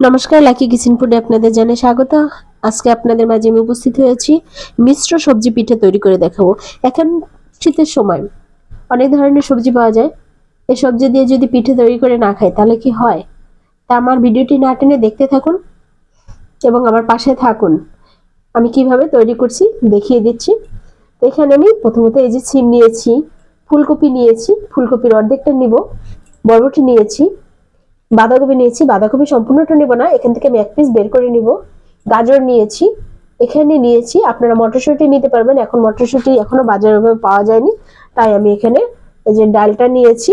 নমস্কার, lucky kitchen ফুডে আপনাদের জানাই স্বাগত। আজকে আপনাদের মাঝে আমি উপস্থিত হয়েছি। মিশ্র সবজি পিঠে তৈরি করে দেখাবো। এখন শীতের সময়, অনেক ধরনের সবজি পাওয়া যায়। এই সবজি দিয়ে যদি পিঠে তৈরি করে না খাই, তাহলে কি হয়? তা আমার ভিডিওটি না টেনে দেখতে থাকুন এবং আমার পাশে থাকুন। আমি কীভাবে তৈরি করছি দেখিয়ে দিচ্ছি। তো এখানে আমি প্রথমত এই যে সিম নিয়েছি, ফুলকপি নিয়েছি। ফুলকপির অর্ধেকটা নিব, বরবটি নিয়েছি। বাঁধাকপি নিয়েছি, বাঁধাকপি সম্পূর্ণটা নেব না, এখান থেকে আমি এক পিস বের করে নিব। গাজর নিয়েছি, এখানে নিয়েছি, আপনারা মটরশুঁটি নিতে পারবেন, এখন মটরশুঁটি এখনও বাজারে পাওয়া যায়নি, তাই আমি এখানে এই যে ডালটা নিয়েছি,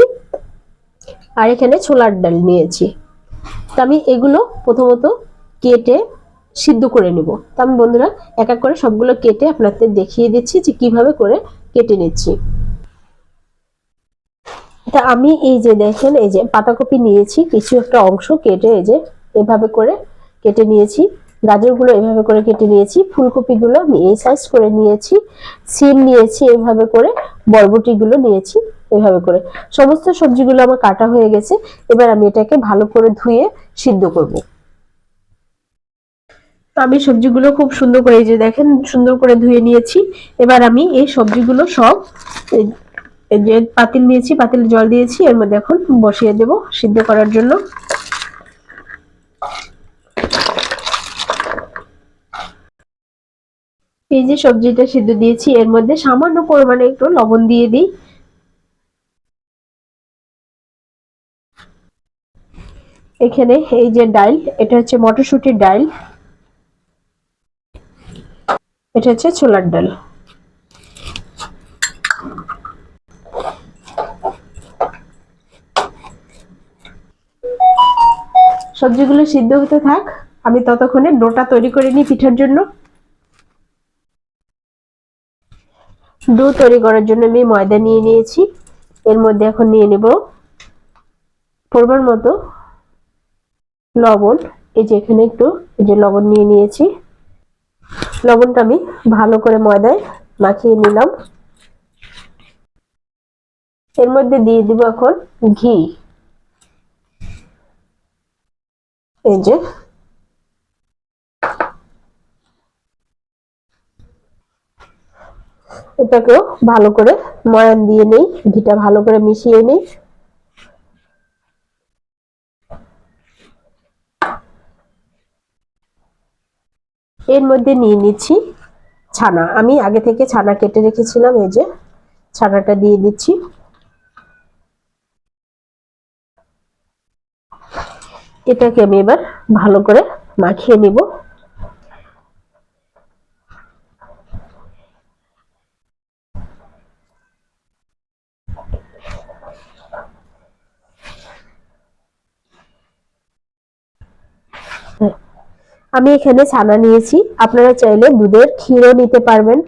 আর এখানে ছোলার ডাল নিয়েছি। তা আমি এগুলো প্রথমত কেটে সিদ্ধ করে নেব। তা আমি বন্ধুরা, এক এক করে সবগুলো কেটে আপনাদের দেখিয়ে দিচ্ছি যে কীভাবে করে কেটে নিচ্ছি। তা আমি এই যে দেখেন, এই যে পাতাকপি নিয়েছি, কিছু একটা অংশ কেটে এই যে এভাবে করে কেটে নিয়েছি, গাজরগুলো এভাবে করে কেটে নিয়েছি, ফুলকপিগুলো আমি এই সাইজ করে নিয়েছি, সিম নিয়েছি এভাবে করে, বরবটিগুলো নিয়েছি এভাবে করে। সমস্ত সবজিগুলো আমার কাটা হয়ে গেছে, এবার আমি এটাকে ভালো করে ধুয়ে সিদ্ধ করব। আমি সবজিগুলো খুব সুন্দর করে এই যে দেখেন, সুন্দর করে ধুয়ে নিয়েছি, এবার আমি এই সবজিগুলো সব যে পাতিল নিয়েছি পাতিল জল দিয়েছি, এর মধ্যে এখন বসিয়ে দেব সিদ্ধ করার জন্য। এই যে সবজিটা সিদ্ধ দিয়েছি, এর মধ্যে সামান্য পরিমাণে একটু লবণ দিয়ে দিই। এখানে এই যে ডাইল, এটা হচ্ছে মটরশুটির ডাইল, এটা হচ্ছে ছোলার ডাল। সবজিগুলো সিদ্ধ হতে থাক, আমি ততক্ষণে ডোটা তৈরি করে নিই পিঠার জন্য। ডো তৈরি করার জন্য আমি ময়দা নিয়ে নিয়েছি। এর মধ্যে এখন নিয়ে নেব পরিমাণ মতো লবণ। এই যে এখানে একটু, এই যে লবণ নিয়ে নিয়েছি। লবণটা আমি ভালো করে ময়দায় মাখিয়ে নিলাম। এর মধ্যে দিয়ে দিব এখন ঘি। এই যে। এটাকেও ভালো করে ময়ান দিয়ে নেই, ঘিটা ভালো করে মিশিয়ে নেই। এর মধ্যে নিয়ে নিচ্ছি ছানা। আমি আগে থেকে ছানা কেটে রেখেছিলাম, এই যে। ছানাটা দিয়ে দিচ্ছি। এটাকে আমি এবার ভালো করে মাখিয়ে নিব। আমি এখানে ছানা নিয়েছি। আপনারা চাইলে দুধের ক্ষীরও নিতে পারবেন।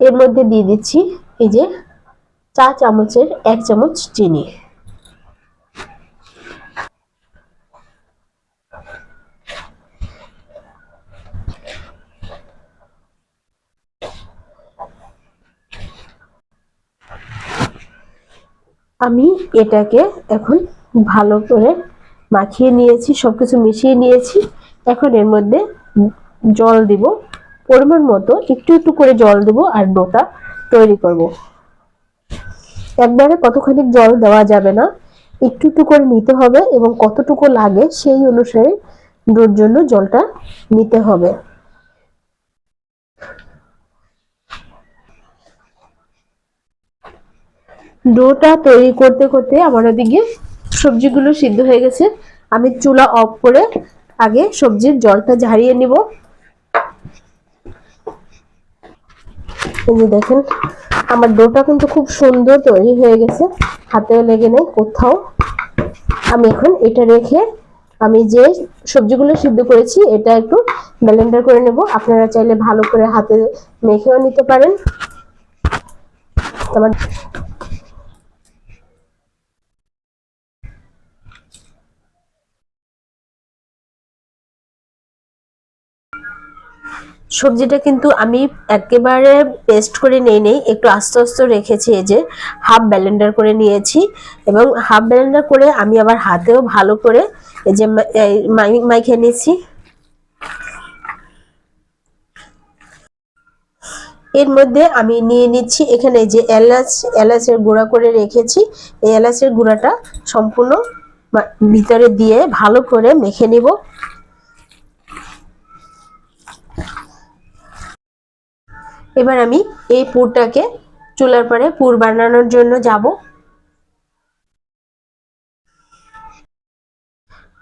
এর মধ্যে দিয়ে দিচ্ছি এই যে চা চামচের এক চামচ চিনি। আমি এটাকে এখন ভালো করে মাখিয়ে নিয়েছি, সবকিছু মিশিয়ে নিয়েছি। এখন এর মধ্যে জল দিব, পরিমাণ মতো, একটু একটু করে জল দেব আর ডোটা তৈরি করব। একবারে কতখানি জল দেওয়া যাবে না, একটু একটু করে নিতে হবে এবং কতটুকু লাগে সেই অনুসারে ডোর জন্য জলটা নিতে হবে। ডোটা তৈরি করতে করতে আমার ওদিকে সবজিগুলো সিদ্ধ হয়ে গেছে। আমি চুলা অফ করে আগে সবজির জলটা ঝারিয়ে নিব। এই যে দেখেন, আমার ডোটা কিন্তু খুব সুন্দর তৈরি হয়ে গেছে। হাতেও লেগে নেই কোথাও। আমি এখন এটা রেখে আমি যে সবজিগুলো সিদ্ধ করেছি, এটা একটু ব্লেন্ডার করে নেব। আপনারা চাইলে ভালো করে হাতে মেখেও নিতে পারেন। সবজিটা কিন্তু আমি একেবারে পেস্ট করে নেই নেই, একটু আস্তে আস্তে রেখেছি এই যে হাফ ব্যালেন্ডার করে নিয়েছি এবং হাফ ব্যালেন্ডার করে আমি আবার হাতেও ভালো করে এই যে মাইখে নিয়েছি এর মধ্যে আমি নিয়ে নিচ্ছি এখানে যে এলাচ, এলাচের গুঁড়া করে রেখেছি। এই এলাচের গুঁড়াটা সম্পূর্ণ ভিতরে দিয়ে ভালো করে মেখে নিব। এবার আমি এই পুরটাকে চুলার পরে পুর বানানোর জন্য যাব।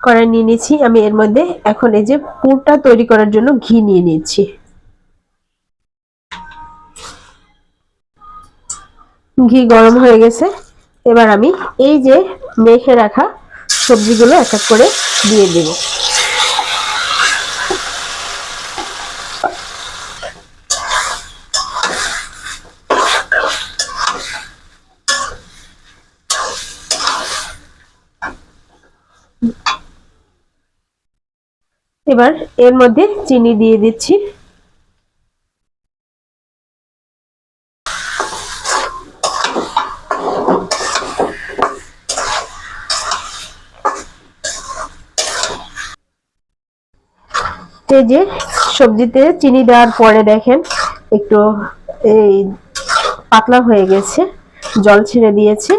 কড়াই নিয়ে নিয়েছি। আমি এর মধ্যে এখন এই যে পুরটা তৈরি করার জন্য ঘি নিয়ে নিয়েছি। ঘি গরম হয়ে গেছে। এবার আমি এই যে মেখে রাখা সবজিগুলো এক এক করে দিয়ে দেব। এবার এর মধ্যে চিনি দিয়ে দিচ্ছি। যে সবজিতে চিনি দেওয়ার পরে দেখেন, একটু এই পাতলা হয়ে গেছে, জল ছেড়ে দিয়েছে।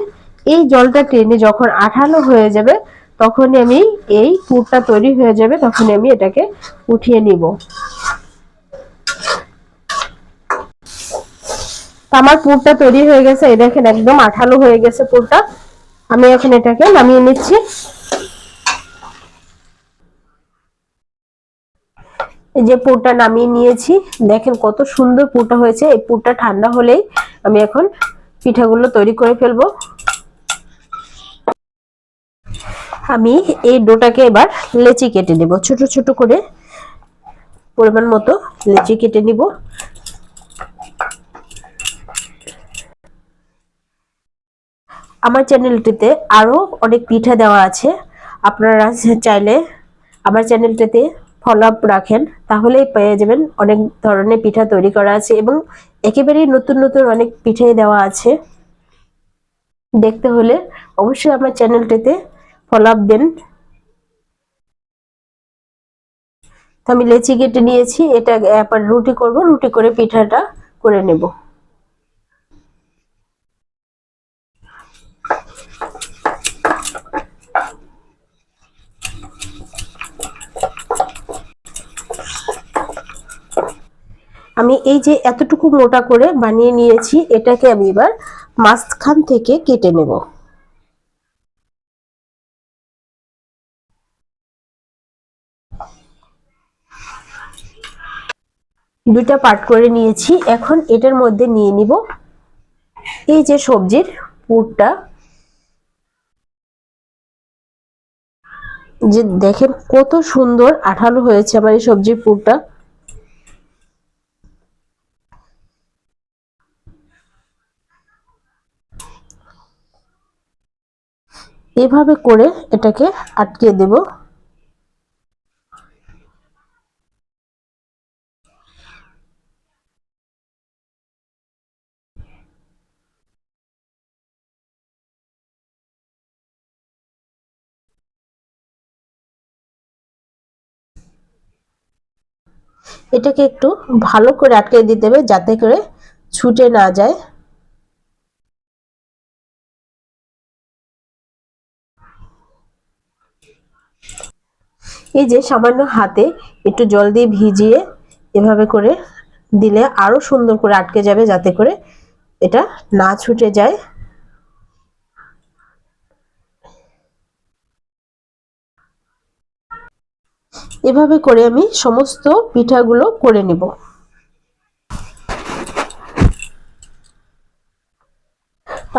এই জলটা টেনে যখন আঠালো হয়ে যাবে তখনই আমি এই পুরটা তৈরি হয়ে যাবে, তখনই আমি এটাকে উঠিয়ে নিব। আমার পুরটা তৈরি হয়ে গেছে, এই দেখেন একদম আঠালো হয়ে গেছে পুরটা। আমি এখন এটাকে নামিয়ে নিচ্ছি। এই যে পুরটা নামিয়ে নিয়েছি, দেখেন কত সুন্দর পুরটা হয়েছে। এই পুরটা ঠান্ডা হলেই আমি এখন পিঠাগুলো তৈরি করে ফেলব। আমি এই ডোটাকে এবার লেচি কেটে নেব। ছোট ছোট করে পরিমাণ মতো লেচি কেটে নিব। আমার চ্যানেলটিতে আরও অনেক পিঠা দেওয়া আছে। আপনারা চাইলে আমার চ্যানেলটিতে ফলো আপ রাখেন, তাহলেই পেয়ে যাবেন অনেক ধরনের পিঠা তৈরি করা আছে এবং একেবারেই নতুন নতুন অনেক পিঠাই দেওয়া আছে। দেখতে হলে অবশ্যই আমার চ্যানেলটিতে ফলো আপ দেন। আমি লেচি কেটে নিয়েছি, এটা এবার রুটি করব, রুটি করে পিঠাটা করে নেব। আমি এই যে এতটুকু মোটা করে বানিয়ে নিয়েছি, এটাকে আমি এবার মাঝখান থেকে কেটে নেব। দুইটা পার্ট করে নিয়েছি। এখন এটার মধ্যে নিয়ে নিব। এই যে সবজির পুরটা। যে দেখেন কত সুন্দর আঠালো হয়েছে আমার এই সবজির পুরটা। এভাবে করে এটাকে আটকে দেব। এটাকে একটু ভালো করে আটকে দিতে হবে যাতে করে ছুটে না যায়। এই যে সামান্য হাতে একটু জল দিয়ে ভিজিয়ে এভাবে করে দিলে আরও সুন্দর করে আটকে যাবে যাতে করে এটা না ছুটে যায়। এভাবে করে আমি সমস্ত পিঠাগুলো করে নেব।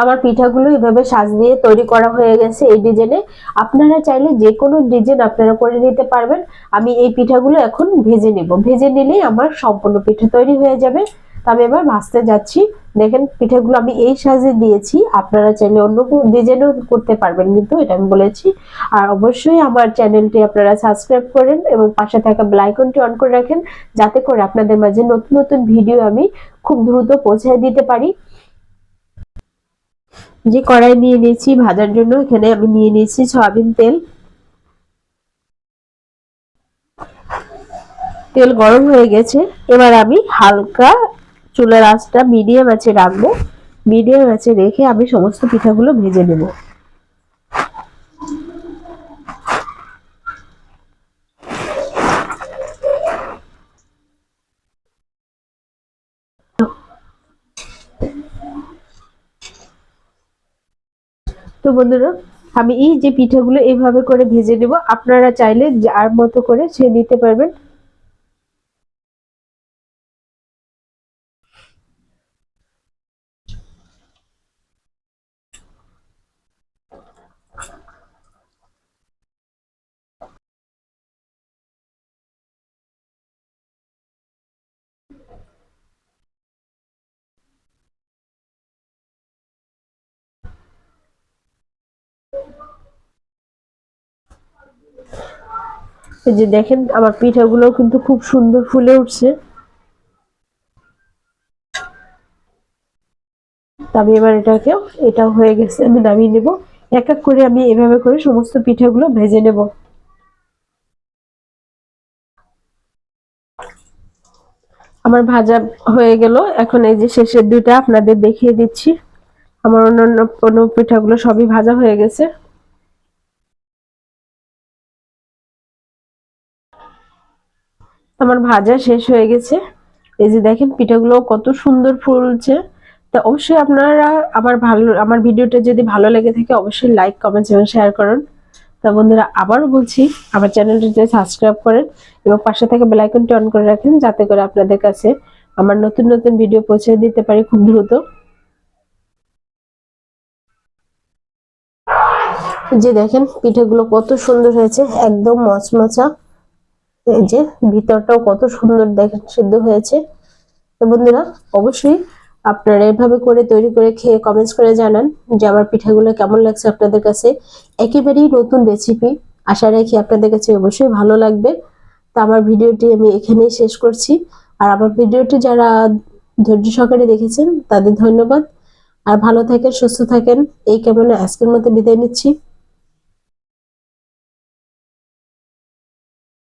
আমার পিঠাগুলো এভাবে সাজ দিয়ে তৈরি করা হয়ে গেছে এই ডিজাইনে। আপনারা চাইলে যে কোনো ডিজাইন আপনারা করে নিতে পারবেন। আমি এই পিঠাগুলো এখন ভেজে নেব। ভেজে নিলেই আমার সম্পূর্ণ পিঠা তৈরি হয়ে যাবে। তবে এবার ভাজতে যাচ্ছি। দেখেন, পিঠাগুলো আমি এই সাজে দিয়েছি। আপনারা চাইলে অন্য কোনো ডিজাইনও করতে পারবেন কিন্তু, এটা আমি বলেছি। আর অবশ্যই আমার চ্যানেলটি আপনারা সাবস্ক্রাইব করেন এবং পাশে থাকা আইকনটি অন করে রাখেন, যাতে করে আপনাদের মাঝে নতুন নতুন ভিডিও আমি খুব দ্রুত পৌঁছে দিতে পারি। যে কড়াই নিয়ে নিয়েছি ভাজার জন্য, এখানে আমি নিয়ে নিয়েছি সয়াবিন তেল। তেল গরম হয়ে গেছে। এবার আমি হালকা চুলার আঁচটা মিডিয়াম আঁচে রাখব। মিডিয়াম আঁচে রেখে আমি সমস্ত পিঠাগুলো ভেজে নেব। তো বন্ধুরা, আমি এই যে পিঠাগুলো এইভাবে করে ভেজে নেব। আপনারা চাইলে যার মতো করে সে নিতে পারবেন। এই যে দেখেন, আমার পিঠাগুলো কিন্তু খুব সুন্দর ফুলে উঠছে। আমি এবার এটাকে এটা হয়ে গেছে, আমি নামিয়ে নেব। এক এক করে আমি এভাবে করে সমস্ত পিঠাগুলো ভেজে নেব। আমার ভাজা হয়ে গেল। এখন এই যে শেষের দুইটা আপনাদের দেখিয়ে দিচ্ছি। আমার অন্যান্য অন্য পিঠাগুলো সবই ভাজা হয়ে গেছে। আমার ভাজা শেষ হয়ে গেছে। এই যে দেখেন, পিঠাগুলো কত সুন্দর ফুলছে। তা অবশ্যই আপনারা আমার ভালো, আমার ভিডিওটা যদি ভালো লেগে থাকে, অবশ্যই লাইক কমেন্ট এবং শেয়ার করুন। তা বন্ধুরা, আবারও বলছি, আমার চ্যানেলটিতে সাবস্ক্রাইব করেন এবং পাশে থেকে বেলাইকনটি অন করে রাখেন, যাতে করে আপনাদের কাছে আমার নতুন নতুন ভিডিও পৌঁছে দিতে পারি খুব দ্রুত। যে দেখেন, পিঠেগুলো কত সুন্দর হয়েছে, একদম মচমচা। এই যে ভিতরটাও কত সুন্দর দেখেন সিদ্ধ হয়েছে। তো বন্ধুরা, অবশ্যই আপনারা এভাবে করে তৈরি করে খেয়ে কমেন্টস করে জানান যে আমার পিঠাগুলো কেমন লাগছে আপনাদের কাছে। একেবারেই নতুন রেসিপি আশা রাখি আপনাদের কাছে অবশ্যই ভালো লাগবে। তো আমার ভিডিওটি আমি এখানেই শেষ করছি। আর আমার ভিডিওটি যারা ধৈর্য সহকারে দেখেছেন, তাদের ধন্যবাদ। আর ভালো থাকেন, সুস্থ থাকেন, এই কেমন আজকের মতো বিদায় নিচ্ছি।